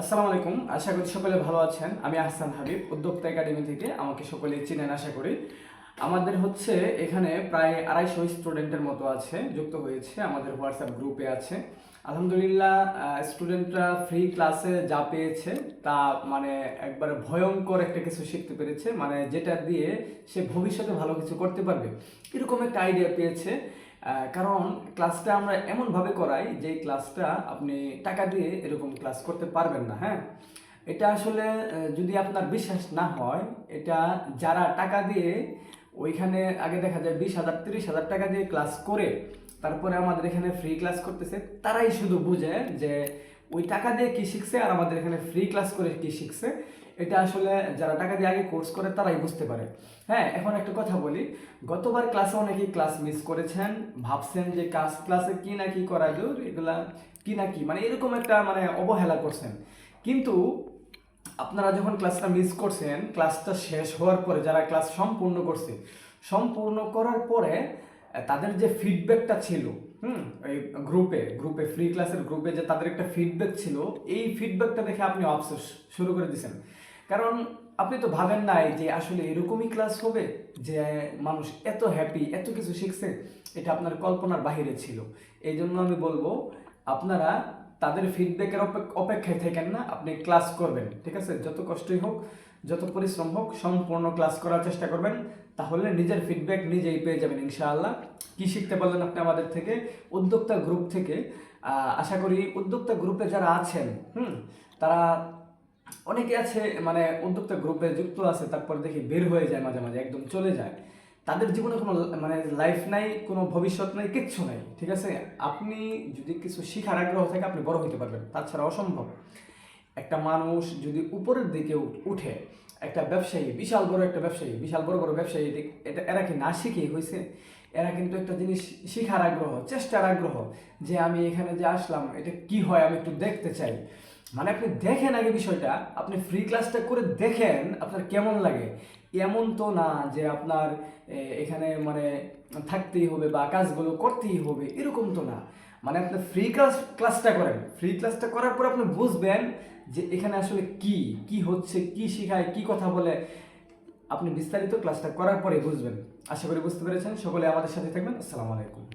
আসসালামু আলাইকুম, আশা করি সকলে ভালো আছেন। আমি আহসান হাবিব, উদ্যোক্তা একাডেমি থেকে আমাকে সকলে চিনেন, আশা করি। আমাদের হচ্ছে এখানে প্রায় আড়াইশো স্টুডেন্টের মতো আছে, যুক্ত হয়েছে, আমাদের হোয়াটসঅ্যাপ গ্রুপে আছে। আলহামদুলিল্লাহ স্টুডেন্টরা ফ্রি ক্লাসে যা পেয়েছে, তা মানে একবার ভয়ঙ্কর একটা কিছু শিখতে পেরেছে। মানে যেটা দিয়ে সে ভবিষ্যতে ভালো কিছু করতে পারবে। এরকম একটা আইডিয়া পেয়েছে। কারণ ক্লাসটা আমরা এমনভাবে করাই যে ক্লাসটা আপনি টাকা দিয়ে এরকম ক্লাস করতে পারবেন না হ্যাঁ? এটা আসলে যদি আপনার বিশ্বাস না হয়, এটা যারা টাকা দিয়ে ওইখানে আগে দেখা যায় বিশ হাজার, তিরিশ হাজার টাকা দিয়ে ক্লাস করে তারপরে আমাদের এখানে ফ্রি ক্লাস করতেছে, তারাই শুধু বুঝে যে ওই টাকা দিয়ে কি শিখছে আর আমাদের এখানে ফ্রি ক্লাস করে কি শিখছে, এটা আসলে যারা টাকা দিয়ে আগে কোর্স করে তারাই বুঝতে পারে। হ্যাঁ এখন একটা কথা বলি, গতবার ক্লাসে অনেকেই ক্লাস মিস করেছেন, ভাবছেন যে কাজ ক্লাসে কি না কি করা যায় এগুলা কি না কি মানে এরকম একটা মানে অবহেলা করছেন। কিন্তু আপনারা যখন ক্লাসটা মিস করছেন ক্লাসটা শেষ হওয়ার পরে যারা ক্লাস সম্পূর্ণ করছে, সম্পূর্ণ করার পরে তাদের যে ফিডব্যাকটা ছিল, হুম, এই গ্রুপে গ্রুপে ফ্রি ক্লাসের গ্রুপে যে তাদের একটা ফিডব্যাক ছিল, এই ফিডব্যাকটা দেখে আপনি আফসোস শুরু করে দিয়েছেন কারণ আপনি তো ভাবেন নাই যে আসলে এরকমই ক্লাস হবে যে মানুষ এত হ্যাপি এত কিছু শিখছে, এটা আপনার কল্পনার বাহিরে ছিল। এই জন্য আমি বলব, আপনারা তাদের ফিডব্যাকের অপেক্ষায় থাকেন না, আপনি ক্লাস করবেন, ঠিক আছে? যত কষ্টই হোক যত পরিশ্রম হোক, সম্পূর্ণ ক্লাস করার চেষ্টা করবেন, তাহলে নিজের ফিডব্যাক নিজেই পেয়ে যাবেন ইনশাআল্লাহ। কি শিখতে পারলেন আপনি আমাদের থেকে? উদ্যোক্তা গ্রুপ থেকে। আশা করি উদ্যোক্তা গ্রুপে যারা আছেন, হুম, তারা অনেকে আছে মানে উদ্যোক্তা গ্রুপে যুক্ত আছে, তারপর দেখি বের হয়ে যায় মাঝে মাঝে, একদম চলে যায়। তাদের জীবনে কোনো মানে লাইফ নাই, কোনো ভবিষ্যৎ নাই, কিচ্ছু নাই, ঠিক আছে? আপনি যদি কিছু শিখার আগ্রহ থাকে, আপনি বড় হতে পারবেন, তাছাড়া অসম্ভব। একটা মানুষ যদি উপরের দিকে উঠ- একটা ব্যবসায়ী, বিশাল বড় একটা ব্যবসায়ী, বিশাল বড় বড় ব্যবসায়ী, এটি- এটা, এরা কি না শিখে হয়েছে এরা কিন্তু একটা জিনিস শিখার আগ্রহ, চেষ্টার আগ্রহ, যে আমি এখানে যে আসলাম, এটা কি হয় আমি একটু দেখতে চাই। মানে আপনি দেখেন আগে বিষয়টা, আপনি ফ্রি ক্লাসটা করে দেখেন আপনার কেমন লাগে। এমন তো না যে আপনার এখানে মানে থাকতেই হবে বা কাজগুলো করতেই হবে, এরকম তো না। মানে আপনি ফ্রি ক্লাস ক্লাসটা করেন। ফ্রি ক্লাসটা করার পর আপনি বুঝবেন যে এখানে আসলে কি কি হচ্ছে, কি শেখায়, কি কথা বলে। আপনি বিস্তারিত ক্লাসটা করার পরে বুঝবেন। আশা করি বুঝতে পেরেছেন। সকলে আমাদের সাথে থাকবেন। আসসালামু আলাইকুম।